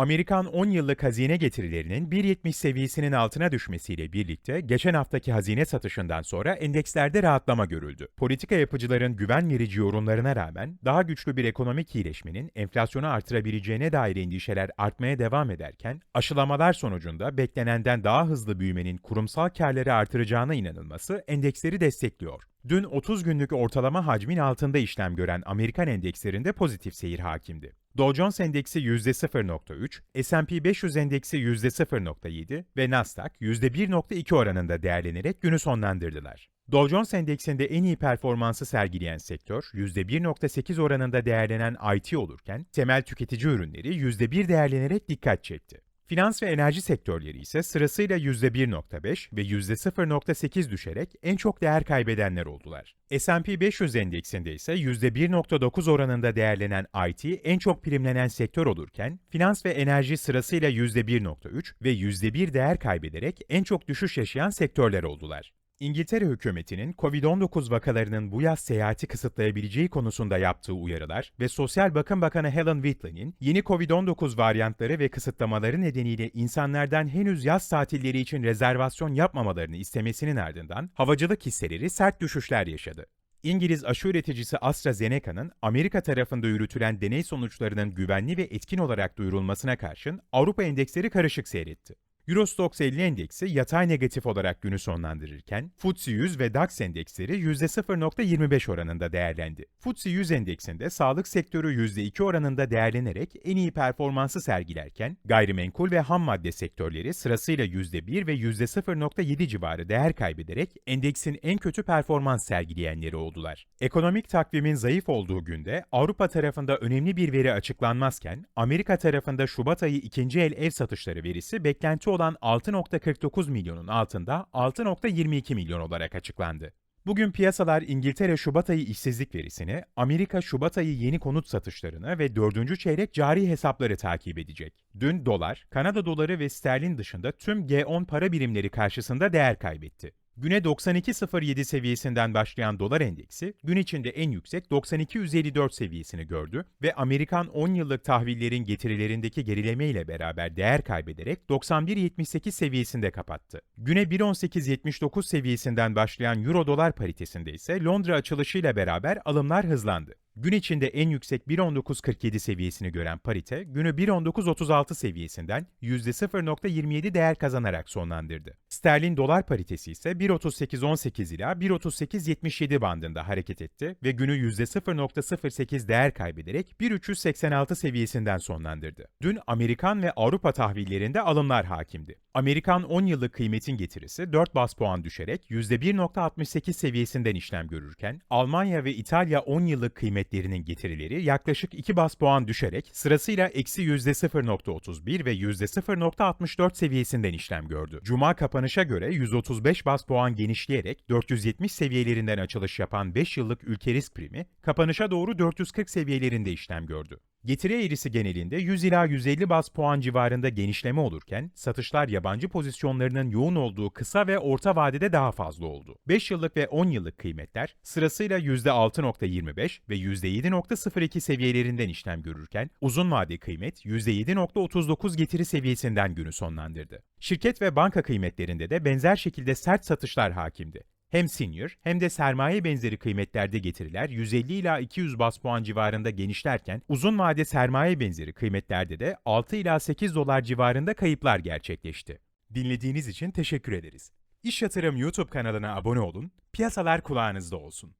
Amerikan 10 yıllık hazine getirilerinin 1.70 seviyesinin altına düşmesiyle birlikte geçen haftaki hazine satışından sonra endekslerde rahatlama görüldü. Politika yapıcıların güven verici yorumlarına rağmen daha güçlü bir ekonomik iyileşmenin enflasyonu artırabileceğine dair endişeler artmaya devam ederken, aşılamalar sonucunda beklenenden daha hızlı büyümenin kurumsal karları artıracağına inanılması endeksleri destekliyor. Dün 30 günlük ortalama hacmin altında işlem gören Amerikan endekslerinde pozitif seyir hakimdi. Dow Jones Endeksi %0.3, S&P 500 Endeksi %0.7 ve Nasdaq %1.2 oranında değerlenerek günü sonlandırdılar. Dow Jones Endeksinde en iyi performansı sergileyen sektör %1.8 oranında değerlenen IT olurken temel tüketici ürünleri %1 değerlenerek dikkat çekti. Finans ve enerji sektörleri ise sırasıyla %1.5 ve %0.8 düşerek en çok değer kaybedenler oldular. S&P 500 endeksinde ise %1.9 oranında değerlenen IT en çok primlenen sektör olurken, finans ve enerji sırasıyla %1.3 ve %1 değer kaybederek en çok düşüş yaşayan sektörler oldular. İngiltere hükümetinin COVID-19 vakalarının bu yaz seyahati kısıtlayabileceği konusunda yaptığı uyarılar ve Sosyal Bakım Bakanı Helen Whitley'nin yeni COVID-19 varyantları ve kısıtlamaları nedeniyle insanlardan henüz yaz tatilleri için rezervasyon yapmamalarını istemesinin ardından havacılık hisseleri sert düşüşler yaşadı. İngiliz aşı üreticisi AstraZeneca'nın Amerika tarafında yürütülen deney sonuçlarının güvenli ve etkin olarak duyurulmasına karşın Avrupa endeksleri karışık seyretti. Eurostoxx 50 endeksi yatay negatif olarak günü sonlandırırken, FTSE 100 ve DAX endeksleri %0.25 oranında değerlendi. FTSE 100 endeksinde sağlık sektörü %2 oranında değerlenerek en iyi performansı sergilerken, gayrimenkul ve ham madde sektörleri sırasıyla %1 ve %0.7 civarı değer kaybederek endeksin en kötü performans sergileyenleri oldular. Ekonomik takvimin zayıf olduğu günde Avrupa tarafında önemli bir veri açıklanmazken, Amerika tarafında Şubat ayı ikinci el ev satışları verisi beklenti olan 6.49 milyonun altında 6.22 milyon olarak açıklandı. Bugün piyasalar İngiltere Şubat ayı işsizlik verisini, Amerika Şubat ayı yeni konut satışlarını ve dördüncü çeyrek cari hesapları takip edecek. Dün dolar, Kanada doları ve sterlin dışında tüm G10 para birimleri karşısında değer kaybetti. Güne 92.07 seviyesinden başlayan dolar endeksi, gün içinde en yüksek 92.154 seviyesini gördü ve Amerikan 10 yıllık tahvillerin getirilerindeki gerileme ile beraber değer kaybederek 91.78 seviyesinde kapattı. Güne 1.18.79 seviyesinden başlayan euro dolar paritesinde ise Londra açılışıyla beraber alımlar hızlandı. Gün içinde en yüksek 1.1947 seviyesini gören parite, günü 1.1936 seviyesinden %0.27 değer kazanarak sonlandırdı. Sterlin dolar paritesi ise 1.3818 ila 1.3877 bandında hareket etti ve günü %0.08 değer kaybederek 1.386 seviyesinden sonlandırdı. Dün Amerikan ve Avrupa tahvillerinde alımlar hakimdi. Amerikan 10 yıllık kıymetin getirisi 4 bas puan düşerek %1.68 seviyesinden işlem görürken, Almanya ve İtalya 10 yıllık kıymetlerinin getirileri yaklaşık 2 bas puan düşerek sırasıyla eksi %0.31 ve %0.64 seviyesinden işlem gördü. Cuma kapanışa göre 135 bas puan genişleyerek 470 seviyelerinden açılış yapan 5 yıllık ülke risk primi kapanışa doğru 440 seviyelerinde işlem gördü. Getiri eğrisi genelinde 100 ila 150 bas puan civarında genişleme olurken, satışlar yabancı pozisyonlarının yoğun olduğu kısa ve orta vadede daha fazla oldu. 5 yıllık ve 10 yıllık kıymetler sırasıyla %6.25 ve %7.02 seviyelerinden işlem görürken, uzun vade kıymet %7.39 getiri seviyesinden günü sonlandırdı. Şirket ve banka kıymetlerinde de benzer şekilde sert satışlar hakimdi. Hem senior hem de sermaye benzeri kıymetlerde getiriler 150 ila 200 bas puan civarında genişlerken uzun vade sermaye benzeri kıymetlerde de 6 ila 8 dolar civarında kayıplar gerçekleşti. Dinlediğiniz için teşekkür ederiz. İş Yatırım YouTube kanalına abone olun, piyasalar kulağınızda olsun.